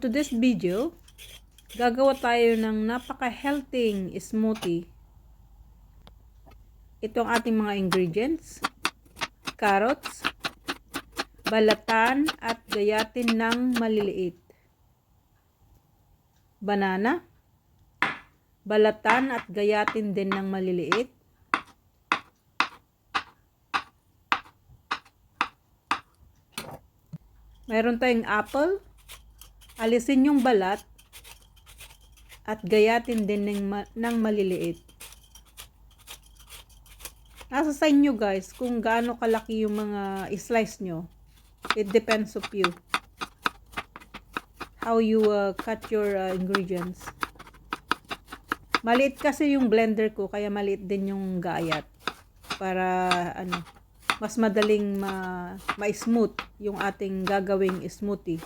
today's video, gagawa tayo ng napaka-healthy smoothie. Ito ang ating mga ingredients. Carrots, balatan at gayatin ng maliliit. Banana, balatan at gayatin din ng maliliit. Mayroon tayong apple, alisin yung balat at gayatin din ng, ma- ng maliliit. Nasa sa inyo guys kung gaano kalaki yung mga slice nyo. It depends of you. How you uh, cut your uh, ingredients. Maliit kasi yung blender ko kaya maliit din yung gayat. Para ano, mas madaling ma, ma-smooth yung ating gagawing smoothie.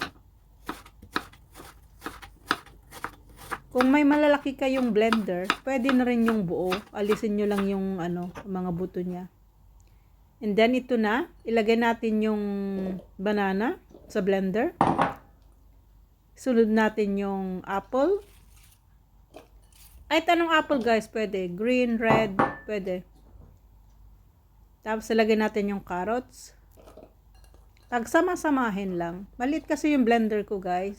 Kung may malalaki kayong blender, pwede na rin yung buo. Alisin nyo lang yung ano, mga buto niya. And then ito na, ilagay natin yung banana sa blender. Sunod natin yung apple. Ay, tanong apple guys, pwede. Green, red, pwede. Tapos ilagay natin yung carrots. Pagsama-samahin lang. Maliit kasi yung blender ko guys.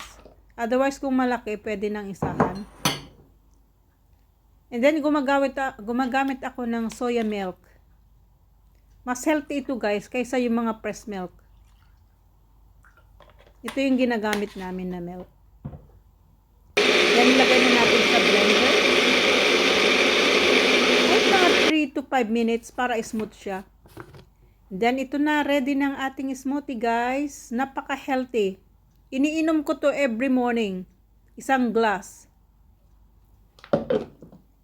Otherwise, kung malaki, pwede nang isahan. And then, gumagamit, gumagamit ako ng soya milk. Mas healthy ito guys, kaysa yung mga pressed milk. Ito yung ginagamit namin na milk. Then, ilagay na natin sa blender. Ay, mga 3 to 5 minutes para smooth siya. Then, ito na, ready ng ating smoothie guys. Napaka-healthy. Iniinom ko to every morning. Isang glass.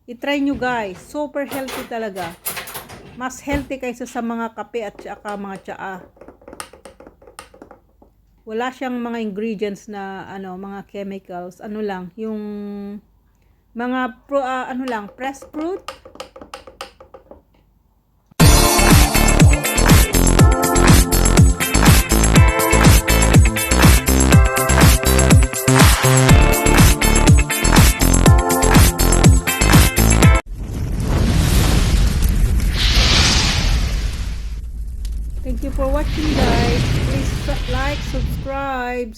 I-try nyo guys. Super healthy talaga. Mas healthy kaysa sa mga kape at saka mga tsaa. Wala siyang mga ingredients na ano, mga chemicals. Ano lang, yung mga pro, ah, ano lang, pressed fruit. Thank you for watching guys. Please like, subscribe.